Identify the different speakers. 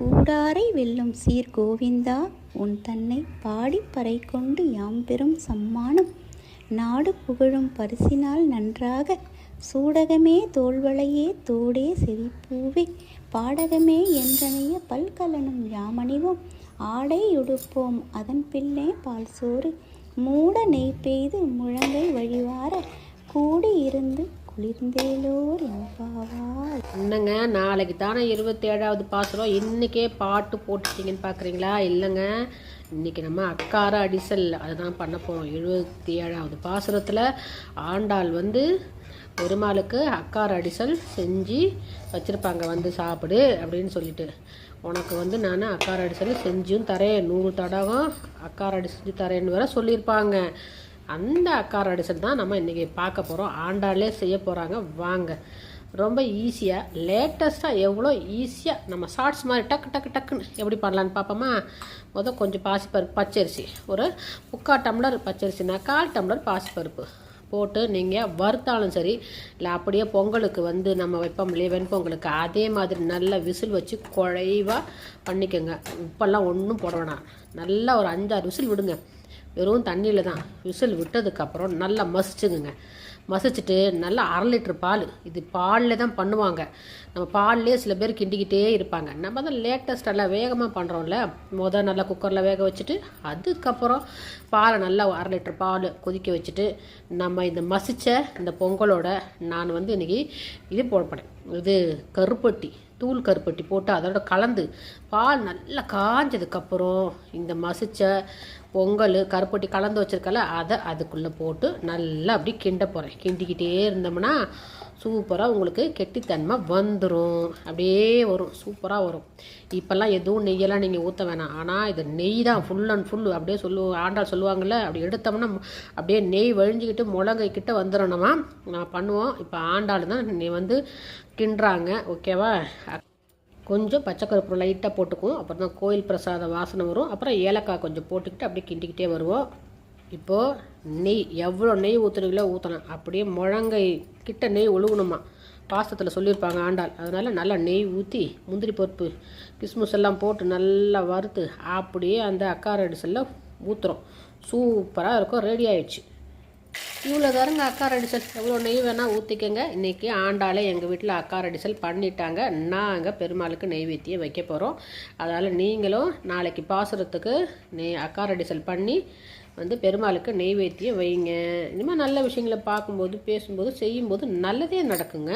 Speaker 1: கூடாரை வெல்லும் சீர் கோவிந்தா உன் தன்னை பாடிப் பறை கொண்டு யாம் பெறும் சம்மானம். நாடு புகழும் பரிசினால் நன்றாக சூடகமே தோல்வளையே தோடே செவிப்பூவே. பாடகமே என்றனைய பல்கலனும் யாமணிவோம் ஆடை உடுப்போம் அதன் பின்னே பால் சோறு. மூட நெய் பெய்து முழங்கை வழிவார கூடி இருந்து குளிர்ந்தேலோர்
Speaker 2: என்னங்க நாளைக்கு தானே இருபத்தி ஏழாவது பாசுரம். இன்னைக்கே பாட்டு போட்டுட்டீங்கன்னு பார்க்குறீங்களா இல்லைங்க. இன்னைக்கு நம்ம அக்கார அடிசல் அதுதான் பண்ண போகிறோம் எழுபத்தி ஏழாவது பாசுரத்தில் ஆண்டாள் வந்து பெருமாளுக்கு அக்கார அடிசல் செஞ்சு வச்சுருப்பாங்க. வந்து சாப்பிடு அப்படின்னு சொல்லிட்டு. உனக்கு வந்து நான் அக்கார அடிசல் செஞ்சும் தரேன். நூறு தடகம் அக்கார அடி செஞ்சு தரேன்னு வேற சொல்லியிருப்பாங்க. அந்த அக்கார அடிசல் தான் நம்ம இன்றைக்கி பார்க்க போகிறோம் ஆண்டாளே செய்ய போகிறாங்க வாங்க. ரொம்ப ஈஸியாக லேட்டஸ்ட்டாக எவ்வளோ ஈஸியாக நம்ம ஷார்ட்ஸ் மாதிரி டக்கு டக்கு டக்குன்னு எப்படி பண்ணலான்னு பார்ப்போமா? முதல் கொஞ்சம் பாசிப்பருப்பு பச்சரிசி. ஒரு முக்கால் டம்ளர் பச்சரிசினா கால் டம்ளர் பாசிப்பருப்பு. போட்டு நீங்கள் வறுத்தாலும் சரி இல்லை அப்படியே பொங்கலுக்கு வந்து நம்ம வைப்போம் இல்லையா வெண்பொங்கலுக்கு அதே மாதிரி நல்லா விசில் வச்சு குழைவாக பண்ணிக்கோங்க. உப்பெல்லாம் ஒன்றும் போட வேணாம். நல்லா ஒரு அஞ்சாறு விசில் விடுங்க. வெறும் தண்ணியில் தான். விசில் விட்டதுக்கப்புறம் நல்லா மசிச்சுக்குங்க. மசிச்சுட்டு நல்லா அரை லிட்டர் பால் இது பாலில் தான் பண்ணுவாங்க. நம்ம பால்லே சில பேர் கிண்டிக்கிட்டே இருப்பாங்க. நம்ம தான் லேட்டஸ்ட் நல்லா வேகமாக பண்ணுறோம்ல முதல் நல்லா குக்கரில் வேக வச்சுட்டு அதுக்கப்புறம் பாலை நல்லா அரை லிட்ரு பால் கொதிக்க வச்சுட்டு நம்ம இந்த மசித்த இந்த பொங்கலோட நான் வந்து இன்றைக்கி இது போடப்படேன் இது கருப்பட்டி தூள் கருப்பட்டி போட்டு அதோட கலந்து பால் நல்லா காஞ்சதுக்கப்புறம் இந்த மசித்த பொங்கல் கருப்பட்டி கலந்து வச்சிருக்கல அதை அதுக்குள்ளே போட்டு நல்லா அப்படி கிண்ட போகிறேன் கிண்டிக்கிட்டே இருந்தோம்னா சூப்பராக உங்களுக்கு கெட்டித்தன்மை வந்துடும் அப்படியே வரும். சூப்பராக வரும். இப்போல்லாம் எதுவும் நெய்யெல்லாம் நீங்கள் ஊற்ற வேணாம். ஆனால் இது நெய் தான். ஃபுல் அண்ட் ஃபுல் அப்படியே சொல்லு ஆண்டாள் சொல்லுவாங்கள்ல அப்படி எடுத்தோம்னா அப்படியே நெய் வழிஞ்சிக்கிட்டு முழங்கை கிட்ட வந்துடணுமா நான் பண்ணுவோம். இப்போ ஆண்டாள் தான் நீ வந்து கிண்டுறாங்க. ஓகேவா கொஞ்சம் பச்சைக்கருப்பு லைட்டாக போட்டுக்குவோம். அப்புறம் தான் கோயில் பிரசாத வாசனை வரும். அப்புறம் ஏலக்காய் கொஞ்சம் போட்டுக்கிட்டு அப்படியே கிண்டிக்கிட்டே வருவோம். இப்போது நெய் எவ்வளோ நெய் ஊற்றுறீங்களோ ஊற்றணும் அப்படியே முழங்கை கிட்ட நெய் ஒழுகணுமா? பாசத்தில் சொல்லியிருப்பாங்க ஆண்டாள். அதனால் நல்லா நெய் ஊற்றி முந்திரி பருப்பு கிஸ்மிஸ் எல்லாம் போட்டு நல்லா வறுத்து அப்படியே அந்த அக்காரடிசெல்லாம் ஊற்றுறோம் சூப்பராக இருக்கும். ரெடி ஆயிடுச்சு. இவ்வளோ தாருங்க அக்கார் அடிசல் எவ்வளோ நெய் வேணால் ஊற்றிக்கங்க இன்றைக்கி ஆண்டாலே எங்கள் வீட்டில் அக்கார் அடிசல் பண்ணிட்டாங்க. நாங்கள் பெருமாளுக்கு நெய்வேத்தியம் வைக்க போகிறோம் அதனால் நீங்களும் நாளைக்கு பாசுரத்துக்கு நெய் அக்கார் அடிசல் பண்ணி வந்து பெருமாளுக்கு நெய்வேத்தியம் வைங்க. இனிமேல் நல்ல விஷயங்களை பார்க்கும்போது பேசும்போது செய்யும்போது நல்லதே நடக்குங்க.